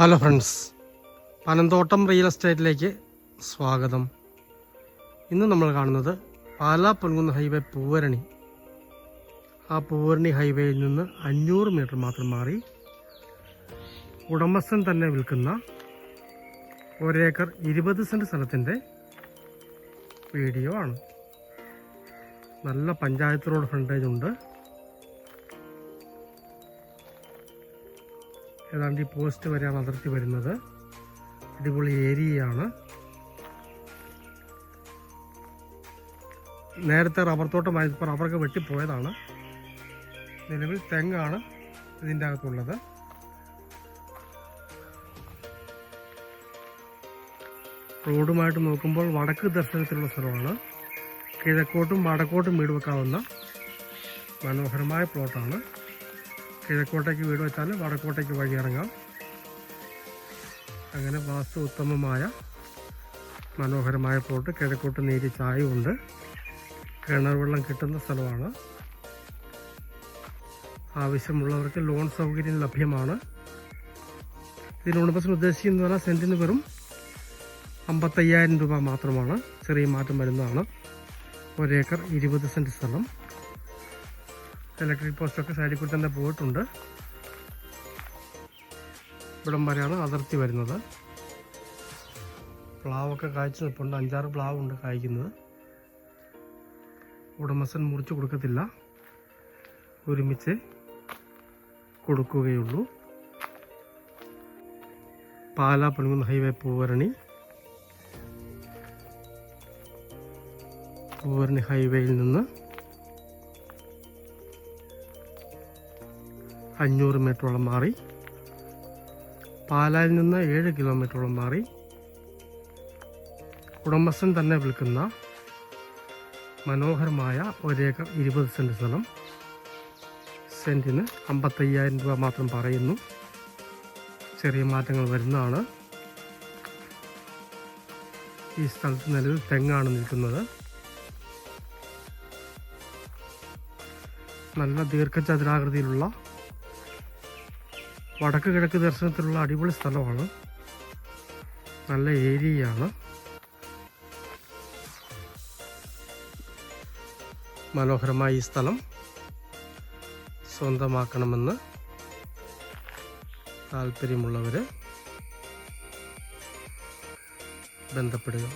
Hello friends Panamthottam real എസ്റ്റേറ്റിലേക്ക് സ്വാഗതം. ഇന്ന് നമ്മൾ കാണുന്നത് പാലാ പൊൻകുന്ന് ഹൈവേ പൂവരണി. ആ പൂവരണി ഹൈവേയിൽ നിന്ന് അഞ്ഞൂറ് മീറ്റർ മാത്രം മാറി ഉടമസ്ഥൻ തന്നെ വിൽക്കുന്ന ഒരേക്കർ ഇരുപത് സെന്റ് സ്ഥലത്തിന്റെ വീഡിയോ ആണ്. നല്ല പഞ്ചായത്ത് റോഡ് ഫ്രണ്ടേജ് ഉണ്ട്. ഏതാണ്ട് ഈ പോസ്റ്റ് വരെയാണ് അതിർത്തി വരുന്നത്. അടിപൊളി ഏരിയയാണ്. നേരത്തെ റബ്ബർ തോട്ടമായപ്പോൾ റബ്ബറൊക്കെ വെട്ടിപ്പോയതാണ്. നിലവിൽ തെങ്ങാണ് ഇതിന്റെ അകത്തുള്ളത്. റോഡുമായിട്ട് നോക്കുമ്പോൾ വടക്ക് ദർശനത്തിലുള്ള സ്ഥലമാണ്. കിഴക്കോട്ടും വടക്കോട്ടും വീട് വെക്കാവുന്ന മനോഹരമായ പ്ലോട്ടാണ്. കിഴക്കോട്ടേക്ക് വീട് വെച്ചാൽ വടക്കോട്ടേക്ക് വഴി ഇറങ്ങാം. അങ്ങനെ വാസ്തു ഉത്തമമായ മനോഹരമായ പ്ലോട്ട് കിഴക്കോട്ട് നീരി ചായവുണ്ട്. കിണർ വെള്ളം കിട്ടുന്ന സ്ഥലമാണ്. ആവശ്യമുള്ളവർക്ക് ലോൺ സൗകര്യം ലഭ്യമാണ്. ഇതിന് ഉടമസ്ഥൻ ഉദ്ദേശിക്കുന്നത് പറഞ്ഞാൽ സെന്റിന് വെറും അമ്പത്തയ്യായിരം രൂപ മാത്രമാണ്. ചെറിയ മാറ്റം വരുന്നതാണ്. ഒരേക്കർ ഇരുപത് സെന്റ് സ്ഥലം. ഇലക്ട്രിക് പോസ്റ്റൊക്കെ സൈഡിൽ കൂടി തന്നെ പോയിട്ടുണ്ട്. ഇവിടം വരെയാണ് അതിർത്തി വരുന്നത്. പ്ലാവൊക്കെ കായ്ച്ചു നിൽപ്പുണ്ട് അഞ്ചാറ് പ്ലാവ് ഉണ്ട് കായ്ക്കുന്നത്. ഉടമസ്ഥൻ മുറിച്ച് കൊടുക്കത്തില്ല. ഒരുമിച്ച് കൊടുക്കുകയുള്ളൂ. പാലാ പണിമുന്ന് ഹൈവേ പൂവരണി. പൂവരണി ഹൈവേയിൽ നിന്ന് അഞ്ഞൂറ് മീറ്ററോളം മാറി. പാലായിൽ നിന്ന് ഏഴ് കിലോമീറ്ററോളം മാറി. ഉടമസ്ഥൻ തന്നെ വിൽക്കുന്ന മനോഹരമായ ഒരേക്കർ ഇരുപത് സെന്റ് സ്ഥലം. സെന്റിന് അമ്പത്തയ്യായിരം രൂപ മാത്രം പറയുന്നു. ചെറിയ മാറ്റങ്ങൾ വരുന്നതാണ്. ഈ സ്ഥലത്ത് നിലവിൽ തെങ്ങാണ് നിൽക്കുന്നത്. നല്ല ദീർഘചതുരാകൃതിയിലുള്ള വടക്ക് കിഴക്ക് ദർശനത്തിലുള്ള അടിപൊളി സ്ഥലമാണ്. നല്ല ഏരിയയാണ്. മനോഹരമായ ഈ സ്ഥലം സ്വന്തമാക്കണമെന്ന് താല്പര്യമുള്ളവർ ബന്ധപ്പെടുക.